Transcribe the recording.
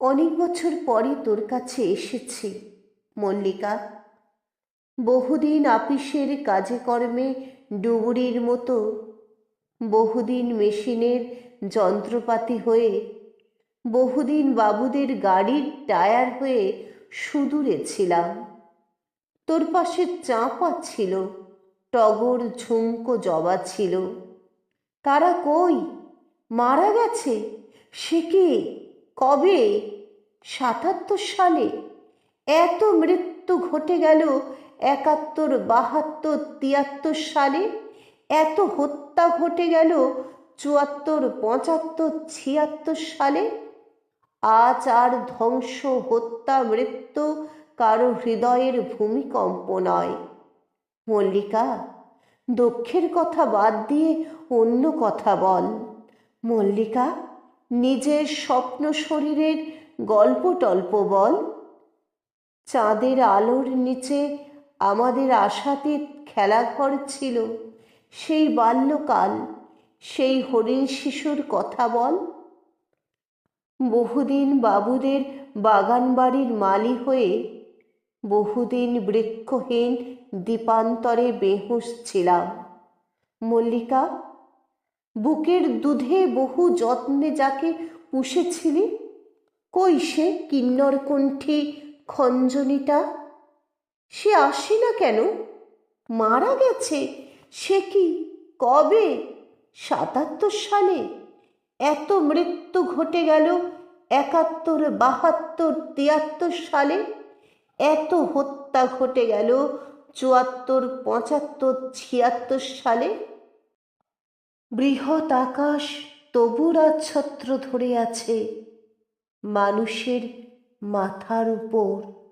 অনেক বছর পরে তোর কাছে এসেছি, মল্লিকা। বহুদিন আপিসের কাজে কর্মে ডুবুরির মতো, বহুদিন মেশিনের যন্ত্রপাতি হয়ে, বহুদিন বাবুদের গাড়ির টায়ার হয়ে সুদূরে ছিলাম। তোর পাশে চাঁপা ছিল, টগর ঝুমকো জবা ছিল। তারা কই? মারা গেছে? সে কি? কবে? সাতাত্তর সালে। এত মৃত্যু ঘটে গেল একাত্তর, বাহাত্তর, তিয়াত্তর সালে। এত হত্যা ঘটে গেল চুয়াত্তর, পঁচাত্তর, ছিয়াত্তর সালে। আজ আর ধ্বংস, হত্যা, মৃত্যু কারও হৃদয়ের ভূমিকম্প নয়। মল্লিকা দক্ষের কথা বাদ দিয়ে অন্য কথা বল। মল্লিকা নিজের স্বপ্ন শরীরের গল্প টল্প বল। চাঁদের আলোর নিচে আমাদের আশাতীত খেলাঘর ছিল, সেই বাল্যকাল, সেই হরিণ শিশুর কথা বল। বহুদিন বাবুদের বাগান বাড়ির মালি হয়ে বহুদিন বৃক্ষহীন দ্বীপান্তরে বেহুশ ছিলাম। মল্লিকা বুকের দুধে বহু যত্নে যাকে পুষেছিলি? কই সে কিন্নর কণ্ঠী খঞ্জনিটা? সে আসে না কেন? মারা গেছে? সে কি কবে? সাতাত্তর সালে? এত মৃত্যু ঘটে গেল একাত্তর, বাহাত্তর, তিয়াত্তর সালে? এত হত্যা ঘটে গেল চুয়াত্তর, পঁচাত্তর, ছিয়াত্তর সালে? বৃহৎ আকাশ তবু রাজছত্র ধরে আছে মানুষের মাথার উপর।